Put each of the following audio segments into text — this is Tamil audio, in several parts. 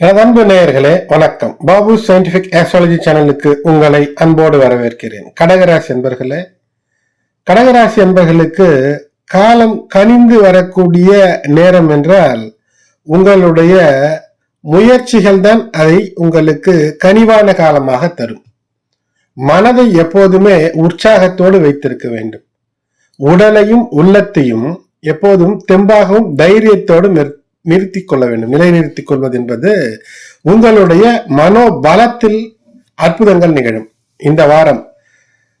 எனது அன்பு நேயர்களே வணக்கம். பாபு சயின்டிபிக் ஆஸ்ட்ராலஜி சேனலுக்கு உங்களை அன்போடு வரவேற்கிறேன். கடகராசி என்பர்களே கடகராசி என்பர்களுக்கு காலம் கனிந்து வரக்கூடிய நேரம் என்றால் உங்களுடைய முயற்சிகள் தான் அதை உங்களுக்கு கனிவான காலமாக தரும். மனதை எப்போதுமே உற்சாகத்தோடு வைத்திருக்க வேண்டும். உடலையும் உள்ளத்தையும் எப்போதும் தெம்பாகவும் தைரியத்தோடும் நிறுத்தி நிறுத்திக் கொள்ள வேண்டும். நிலைநிறுத்திக் கொள்வது என்பது உங்களுடைய மனோபலத்தில் அற்புதங்கள் நிகழும். இந்த வாரம்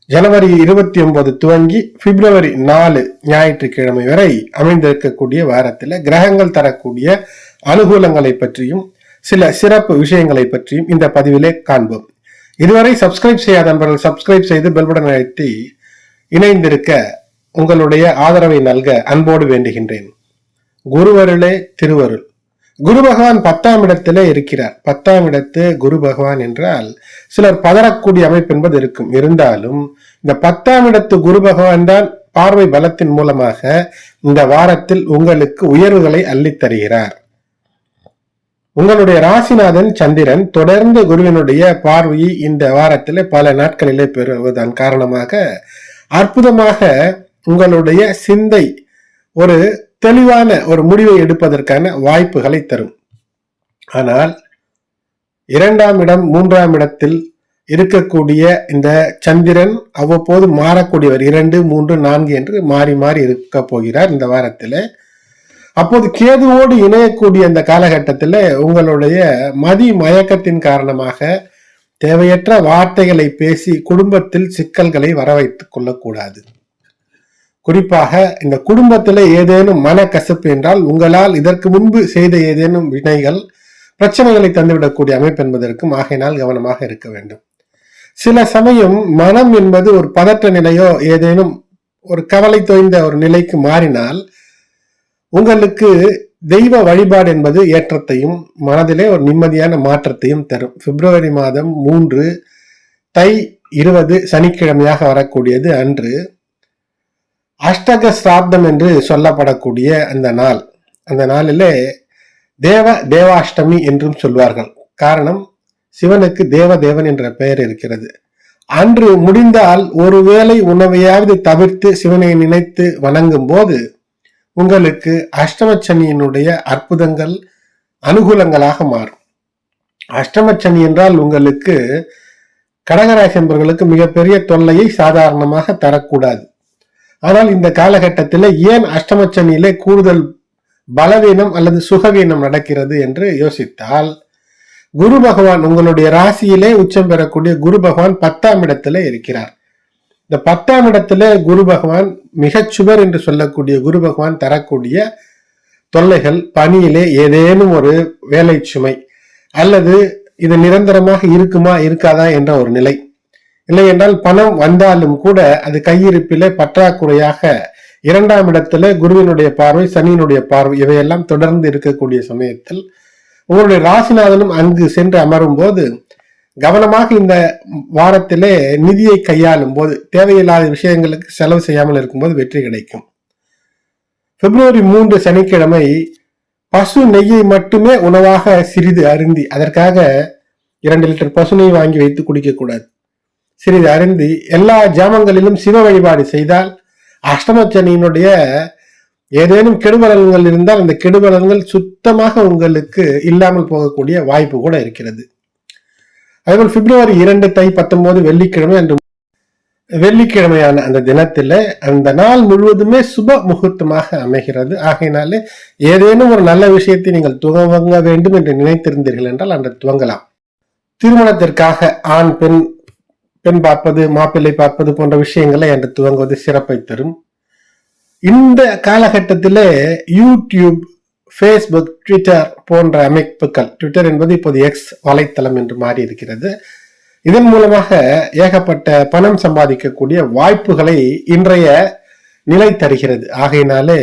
ஜனவரி இருபத்தி ஒன்பது துவங்கி பிப்ரவரி நாலு ஞாயிற்றுக்கிழமை வரை அமைந்திருக்கக்கூடிய வாரத்தில் கிரகங்கள் தரக்கூடிய அனுகூலங்களை பற்றியும் சில சிறப்பு விஷயங்களை பற்றியும் இந்த பதிவிலே காண்போம். இதுவரை சப்ஸ்கிரைப் செய்யாத நண்பர்கள் சப்ஸ்கிரைப் செய்து பெல்புடன் அழைத்து இணைந்திருக்க உங்களுடைய ஆதரவை நல்க அன்போடு வேண்டுகின்றேன். குருவருளே திருவருள். குரு பகவான் பத்தாம் இடத்திலே இருக்கிறார். பத்தாம் இடத்து குரு பகவான் என்றால் சிலர் பதறக்கூடிய அமைப்பு என்பது இருக்கும். இருந்தாலும் இந்த பத்தாம் இடத்து குரு பகவான் தான் பார்வை பலத்தின் மூலமாக இந்த வாரத்தில் உங்களுக்கு உயர்வுகளை அள்ளித் தருகிறார். உங்களுடைய ராசிநாதன் சந்திரன் தொடர்ந்து குருவினுடைய பார்வையை இந்த வாரத்தில் பல நாட்களிலே பெறுவதன் காரணமாக அற்புதமாக உங்களுடைய சிந்தை ஒரு தெளிவான ஒரு முடிவை எடுப்பதற்கான வாய்ப்புகளை தரும். ஆனால் இரண்டாம் இடம் மூன்றாம் இடத்தில் இருக்கக்கூடிய இந்த சந்திரன் அவ்வப்போது மாறக்கூடியவர். இரண்டு மூன்று நான்கு என்று மாறி மாறி இருக்க போகிறார் இந்த வாரத்தில். அப்போது கேதுவோடு இணையக்கூடிய இந்த காலகட்டத்தில் உங்களுடைய மதி மயக்கத்தின் காரணமாக தேவையற்ற வார்த்தைகளை பேசி குடும்பத்தில் சிக்கல்களை வர வைத்துக் கொள்ளக்கூடாது. குறிப்பாக இந்த குடும்பத்தில் ஏதேனும் மனக்கசப்பு என்றால் உங்களால் இதற்கு முன்பு செய்த ஏதேனும் வினைகள் பிரச்சனைகளை தந்துவிடக்கூடிய அமைப்பு என்பதற்கும் ஆகையினால் கவனமாக இருக்க வேண்டும். சில சமயம் மனம் என்பது ஒரு பதற்ற நிலையோ ஏதேனும் ஒரு கவலை தோய்ந்த ஒரு நிலைக்கு மாறினால் உங்களுக்கு தெய்வ வழிபாடு என்பது ஏற்றத்தையும் மனதிலே ஒரு நிம்மதியான மாற்றத்தையும் தரும். பிப்ரவரி மாதம் மூன்று தை இருபது சனிக்கிழமையாக வரக்கூடியது அன்று. அஷ்டக சிராத்தம் என்று சொல்லப்படக்கூடிய அந்த நாள். அந்த நாளிலே தேவ தேவாஷ்டமி என்றும் சொல்வார்கள். காரணம் சிவனுக்கு தேவ தேவன் என்ற பெயர் இருக்கிறது. அன்று முடிந்தால் ஒருவேளை உணவையாவது தவிர்த்து சிவனை நினைத்து வணங்கும் போது உங்களுக்கு அஷ்டமச்சனியினுடைய அற்புதங்கள் அனுகூலங்களாக மாறும். அஷ்டமச்சனி என்றால் உங்களுக்கு கடகராசி என்பவர்களுக்கு மிகப்பெரிய தொல்லையை சாதாரணமாக தரக்கூடாது. ஆனால் இந்த காலகட்டத்தில் ஏன் அஷ்டமச்சனியிலே கூடுதல் பலவீனம் அல்லது சுகவீனம் நடக்கிறது என்று யோசித்தால் குரு பகவான் உங்களுடைய ராசியிலே உச்சம் பெறக்கூடிய குரு பகவான் பத்தாம் இடத்துல இருக்கிறார். இந்த பத்தாம் இடத்துல குரு பகவான் மிகச் சுவர் என்று சொல்லக்கூடிய குரு பகவான் தரக்கூடிய தொல்லைகள் பணியிலே ஏதேனும் ஒரு வேலை சுமை அல்லது இது நிரந்தரமாக இருக்குமா இருக்காதா என்ற ஒரு நிலை. இல்லை என்றால் பணம் வந்தாலும் கூட அது கையிருப்பிலே பற்றாக்குறையாக இரண்டாம் இடத்துல குருவினுடைய பார்வை சனியினுடைய பார்வை இவையெல்லாம் தொடர்ந்து இருக்கக்கூடிய சமயத்தில் உங்களுடைய ராசிநாதனும் அங்கு சென்று அமரும் போது கவனமாக இந்த வாரத்திலே நிதியை கையாளும் போது தேவையில்லாத விஷயங்களுக்கு செலவு செய்யாமல் இருக்கும்போது வெற்றி கிடைக்கும். பிப்ரவரி மூன்று சனிக்கிழமை பசு நெய்யை மட்டுமே உணவாக சிறிது அருந்தி அதற்காக இரண்டு லிட்டர் பசு நெய் வாங்கி வைத்து குடிக்கக்கூடாது. சிறிது அறிந்து எல்லா ஜாமங்களிலும் சிவ வழிபாடு செய்தால் அஷ்டமச்சனியினுடைய ஏதேனும் கெடுபலன்கள் இருந்தால் அந்த கெடுபலன்கள் சுத்தமாக உங்களுக்கு இல்லாமல் போகக்கூடிய வாய்ப்பு கூட இருக்கிறது. அதேபோல் பிப்ரவரி இரண்டு தை பத்தொன்பது வெள்ளிக்கிழமை அன்று வெள்ளிக்கிழமையான அந்த தினத்தில் அந்த நாள் முழுவதுமே சுப முகூர்த்தமாக அமைகிறது. ஆகையினாலே ஏதேனும் ஒரு நல்ல விஷயத்தை நீங்கள் துவங்க வேண்டும் என்று நினைத்திருந்தீர்கள் என்றால் அன்று துவங்கலாம். திருமணத்திற்காக ஆண் பெண் பெண் பார்ப்பது மாப்பிள்ளை பார்ப்பது போன்ற விஷயங்களை என்று துவங்குவது சிறப்பை தரும். இந்த காலகட்டத்திலே யூடியூப் ஃபேஸ்புக் ட்விட்டர் போன்ற அமைப்புகள் ட்விட்டர் என்பது இப்போது எக்ஸ் வலைத்தளம் என்று மாறி இருக்கிறது இதன் மூலமாக ஏகப்பட்ட பணம் சம்பாதிக்கக்கூடிய வாய்ப்புகளை இன்றைய நிலை தருகிறது. ஆகையினாலே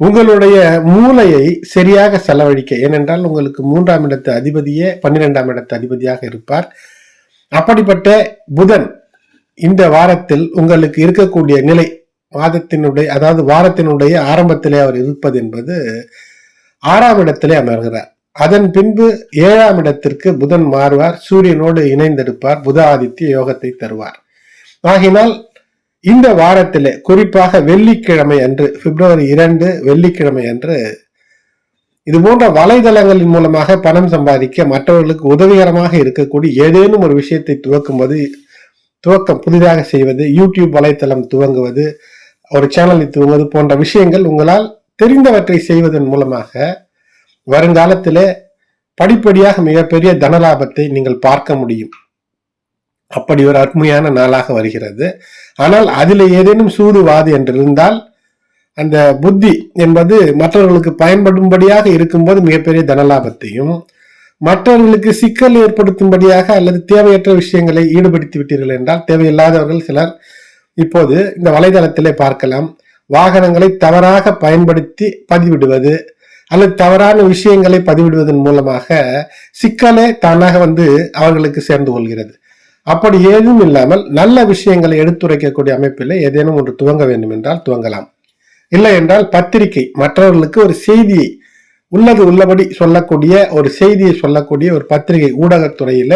உங்களுடைய மூளையை சரியாக செலவழிக்க ஏனென்றால் உங்களுக்கு மூன்றாம் இடத்து அதிபதியே பன்னிரெண்டாம் இடத்து அதிபதியாக இருப்பார். அப்படிப்பட்ட புதன் இந்த வாரத்தில் உங்களுக்கு இருக்கக்கூடிய நிலை மாதத்தினுடைய அதாவது வாரத்தினுடைய ஆரம்பத்திலே அவர் இருப்பது என்பது ஆறாம் இடத்திலே அமர்கிறார். அதன் பின்பு ஏழாம் இடத்திற்கு புதன் மாறுவார் சூரியனோடு இணைந்திருப்பார் புத ஆதித்ய யோகத்தை தருவார். ஆகினால் இந்த வாரத்திலே குறிப்பாக வெள்ளிக்கிழமை அன்று பிப்ரவரி இரண்டு வெள்ளிக்கிழமை அன்று இது போன்ற வலைதளங்களின் மூலமாக பணம் சம்பாதிக்க மற்றவர்களுக்கு உதவிகரமாக இருக்கக்கூடிய ஏதேனும் ஒரு விஷயத்தை துவக்கும்போது துவக்கம் புதிதாக செய்வது யூடியூப் வலைத்தளம் துவங்குவது ஒரு சேனலை துவங்குவது போன்ற விஷயங்கள் உங்களால் தெரிந்தவற்றை செய்வதன் மூலமாக வருங்காலத்தில் படிப்படியாக மிகப்பெரிய தனலாபத்தை நீங்கள் பார்க்க முடியும். அப்படி ஒரு அருமையான நாளாக வருகிறது. ஆனால் அதில் ஏதேனும் சூதுவாது என்று இருந்தால் அந்த புத்தி என்பது மற்றவர்களுக்கு பயன்படும்படியாக இருக்கும்போது மிகப்பெரிய தனலாபத்தையும் மற்றவர்களுக்கு சிக்கல் ஏற்படுத்தும்படியாக அல்லது தேவையற்ற விஷயங்களை ஈடுபடுத்தி விட்டீர்கள் என்றால் தேவையில்லாதவர்கள் சிலர் இப்போது இந்த வலைதளத்திலே பார்க்கலாம். வாகனங்களை தவறாக பயன்படுத்தி பதிவிடுவது அல்லது தவறான விஷயங்களை பதிவிடுவதன் மூலமாக சிக்கலே தானாக வந்து அவர்களுக்கு சேர்ந்து கொள்கிறது. அப்படி ஏதும் இல்லாமல் நல்ல விஷயங்களை எடுத்துரைக்கக்கூடிய அமைப்பில் ஏதேனும் ஒன்று துவங்க வேண்டும் என்றால் துவங்கலாம். இல்லை என்றால் பத்திரிகை மற்றவர்களுக்கு ஒரு செய்தியை உள்ளது உள்ளபடி சொல்லக்கூடிய ஒரு செய்தியை சொல்லக்கூடிய ஒரு பத்திரிகை ஊடகத்துறையில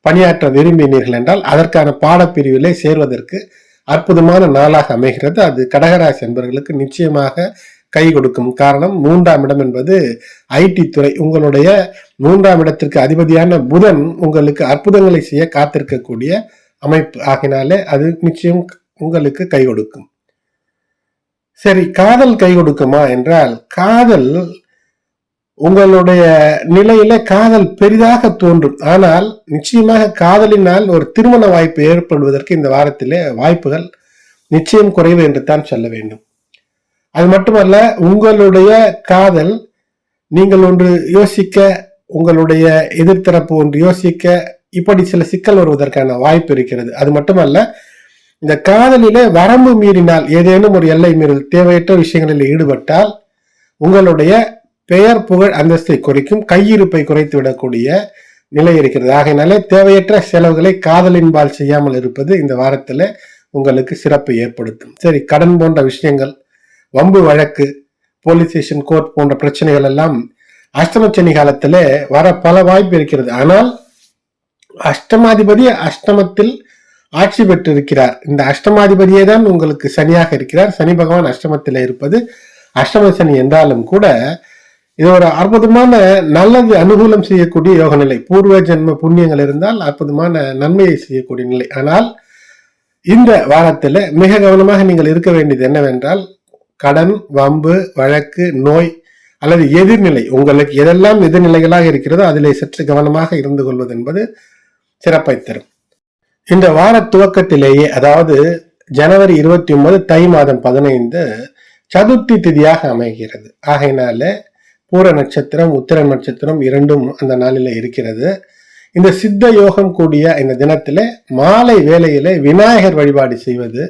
பணியாற்ற விரும்பினீர்கள் என்றால் அதற்கான பாடப்பிரிவிலே சேர்வதற்கு அற்புதமான நாளாக அமைகிறது. அது கடகராசி என்பவர்களுக்கு நிச்சயமாக கை கொடுக்கும் காரணம். மூன்றாம் இடம் என்பது ஐடி துறை. உங்களுடைய மூன்றாம் இடத்திற்கு அதிபதியான புதன் உங்களுக்கு அற்புதங்களை செய்ய காத்திருக்கக்கூடிய அமைப்பு. ஆகினாலே அது நிச்சயம் உங்களுக்கு கை கொடுக்கும். சரி காதல் கை கொடுக்குமா என்றால் காதல் உங்களுடைய நிலையில காதல் பெரிதாக தோன்றும். ஆனால் நிச்சயமாக காதலினால் ஒரு திருமண வாய்ப்பு ஏற்படுவதற்கு இந்த வாரத்திலே வாய்ப்புகள் நிச்சயம் குறைவு என்று தான் சொல்ல வேண்டும். அது மட்டுமல்ல உங்களுடைய காதல் நீங்கள் ஒன்று யோசிக்க உங்களுடைய எதிர்த்தரப்பு ஒன்று யோசிக்க இப்படி சில சிக்கல் வருவதற்கான வாய்ப்பு இருக்கிறது. அது மட்டுமல்ல இந்த காதலில வரம்பு மீறினால் ஏதேனும் ஒரு எல்லை மீறல் தேவையற்ற விஷயங்களில் ஈடுபட்டால் உங்களுடைய பெயர் புகழ் அந்தஸ்தை குறைக்கும் கையிருப்பை குறைத்து விடக்கூடிய நிலை இருக்கிறது. ஆகையினாலே தேவையற்ற செலவுகளை காதலின்பால் செய்யாமல் இருப்பது இந்த வாரத்தில் உங்களுக்கு சிறப்பை ஏற்படுத்தும். சரி கடன் போன்ற விஷயங்கள் வம்பு வழக்கு போலீஸ் ஸ்டேஷன் கோர்ட் போன்ற பிரச்சனைகள் எல்லாம் அஷ்டமச்சனி காலத்தில் வர பல வாய்ப்பு இருக்கிறது. ஆனால் அஷ்டமாதிபதி அஷ்டமத்தில் ஆட்சி பெற்று இருக்கிறார் இந்த அஷ்டமாதிபதியே தான் உங்களுக்கு சனியாக இருக்கிறார். சனி பகவான் அஷ்டமத்தில் இருப்பது அஷ்டம சனி என்றாலும் கூட இது ஒரு அற்புதமான நல்லது அனுகூலம் செய்யக்கூடிய யோக நிலை பூர்வ ஜென்ம புண்ணியங்கள் இருந்தால் அற்புதமான நன்மையை செய்யக்கூடிய நிலை. ஆனால் இந்த வாரத்தில் மிக கவனமாக நீங்கள் இருக்க வேண்டியது என்னவென்றால் கடன் வம்பு வழக்கு நோய் அல்லது எதிர்நிலை. உங்களுக்கு எதெல்லாம் எதிர்நிலைகளாக இருக்கிறதோ அதிலே சற்று கவனமாக இருந்து கொள்வது என்பது சிறப்பை தரும். இந்த வார துவக்கத்திலேயே அதாவது ஜனவரி இருபத்தி ஒன்பது தை மாதம் பதினைந்து சதுர்த்தி திதியாக அமைகிறது. ஆகையினால பூர நட்சத்திரம் உத்திர நட்சத்திரம் இரண்டும் அந்த நாளில் இருக்கிறது. இந்த சித்த யோகம் கூடிய இந்த தினத்தில் மாலை வேளையில விநாயகர் வழிபாடு செய்வது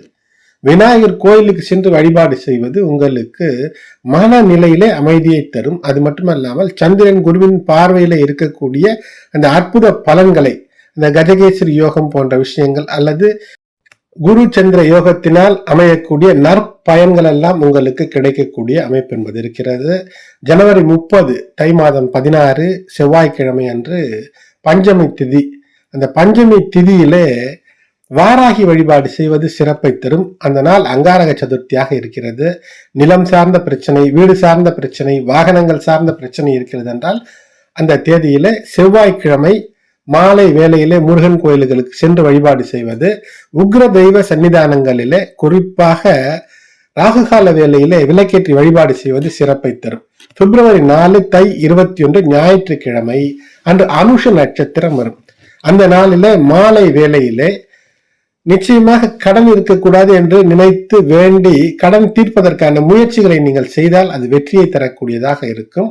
விநாயகர் கோயிலுக்கு சென்று வழிபாடு செய்வது உங்களுக்கு மனநிலையிலே அமைதியை தரும். அது மட்டுமல்லாமல் சந்திரன் குருவின் பார்வையில இருக்கக்கூடிய அந்த அற்புத பலன்களை இந்த கஜகேசரி யோகம் போன்ற விஷயங்கள் அல்லது குரு சந்திர யோகத்தினால் அமையக்கூடிய நற்பயன்கள் எல்லாம் உங்களுக்கு கிடைக்கக்கூடிய அமைப்பு என்பது இருக்கிறது. ஜனவரி முப்பது தை மாதம் பதினாறு செவ்வாய்க்கிழமை அன்று பஞ்சமி திதி. அந்த பஞ்சமி திதியிலே வாராகி வழிபாடு செய்வது சிறப்பை தரும். அந்த நாள் அங்காரக சதுர்த்தியாக இருக்கிறது. நிலம் சார்ந்த பிரச்சனை வீடு சார்ந்த பிரச்சனை வாகனங்கள் சார்ந்த பிரச்சனை இருக்கிறது என்றால் அந்த தேதியில செவ்வாய்க்கிழமை மாலை வேளையிலே முருகன் கோயில்களுக்கு சென்று வழிபாடு செய்வது உக்ர தெய்வ சன்னிதானங்களிலே குறிப்பாக ராகுகால வேளையிலே விளக்கேற்றி வழிபாடு செய்வது சிறப்பை தரும். பிப்ரவரி நாலு தை இருபத்தி ஒன்று ஞாயிற்றுக்கிழமை அன்று அனுஷ நட்சத்திரம் வரும். அந்த நாளிலே மாலை வேளையிலே நிச்சயமாக கடன் இருக்கக்கூடாது என்று நினைத்து வேண்டி கடன் தீர்ப்பதற்கான முயற்சிகளை நீங்கள் செய்தால் அது வெற்றியை தரக்கூடியதாக இருக்கும்.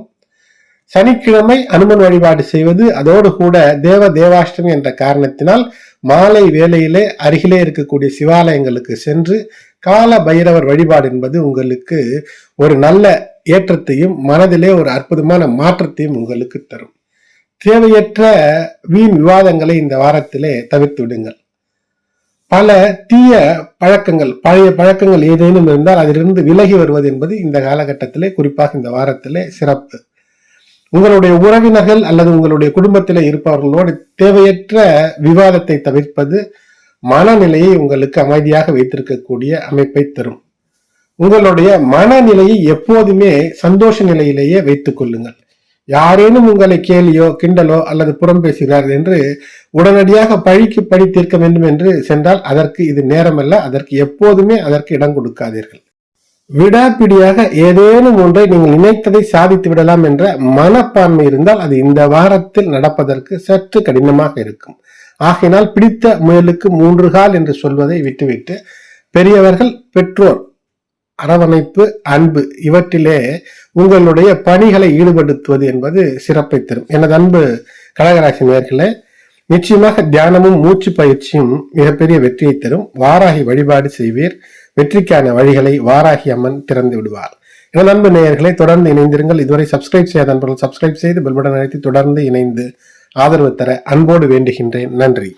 சனிக்கிழமை அனுமன் வழிபாடு செய்வது அதோடு கூட தேவ தேவாஷ்டமி என்ற காரணத்தினால் மாலை வேளையிலே அருகிலே இருக்கக்கூடிய சிவாலயங்களுக்கு சென்று கால பைரவர் வழிபாடு என்பது உங்களுக்கு ஒரு நல்ல ஏற்றத்தையும் மனதிலே ஒரு அற்புதமான மாற்றத்தையும் உங்களுக்கு தரும். தேவையற்ற வீண் விவாதங்களை இந்த வாரத்திலே தவிர்த்து விடுங்கள். பல தீய பழக்கங்கள் பழைய பழக்கங்கள் ஏதேனும் இருந்தால் அதிலிருந்து விலகி வருவது என்பது இந்த காலகட்டத்திலே குறிப்பாக இந்த வாரத்திலே சிறப்பு. உங்களுடைய உறவினர்கள் அல்லது உங்களுடைய குடும்பத்தில் இருப்பவர்களோடு தேவையற்ற விவாதத்தை தவிர்ப்பது மனநிலையை உங்களுக்கு அமைதியாக வைத்திருக்கக்கூடிய அமைப்பை தரும். உங்களுடைய மனநிலையை எப்போதுமே சந்தோஷ நிலையிலேயே வைத்துக் கொள்ளுங்கள். யாரேனும் உங்களை கேலியோ கிண்டலோ அல்லது புறம் பேசுகிறார் என்று உடனடியாக பழிக்கு பழி தீர்க்க வேண்டும் என்று சென்றால் அதற்கு இது நேரமல்ல. அதற்கு எப்போதுமே அதற்கு இடம் கொடுக்காதீர்கள். விடாப்பிடியாக ஏதேனும் ஒன்றை நீங்கள் நினைத்ததை சாதித்து விடலாம் என்ற மனப்பான்மை இருந்தால் அது இந்த வாரத்தில் நடப்பதற்கு சற்று கடினமாக இருக்கும். ஆகையினால் பிடித்த முயலுக்கு மூன்று கால் என்று சொல்வதை விட்டுவிட்டு பெரியவர்கள் பெற்றோர் அரவணைப்பு அன்பு இவற்றிலே உங்களுடைய பணிகளை ஈடுபடுத்துவது என்பது சிறப்பை தரும். எனது அன்பு கடகராசி நேர்களே நிச்சயமாக தியானமும் மூச்சு பயிற்சியும் மிகப்பெரிய வெற்றியை தரும். வாராகி வழிபாடு செய்வீர். வெற்றிக்கான வழிகளை வாராகி அம்மன் திறந்து விடுவார். எனது அன்பு நேயர்களை தொடர்ந்து இணைந்திருங்கள். இதுவரை சப்ஸ்கிரைப் செய்யாத நண்பர்கள் சப்ஸ்கிரைப் செய்து பெல்படன் அழைத்து தொடர்ந்து இணைந்து ஆதரவு தர அன்போடு வேண்டுகின்றேன். நன்றி.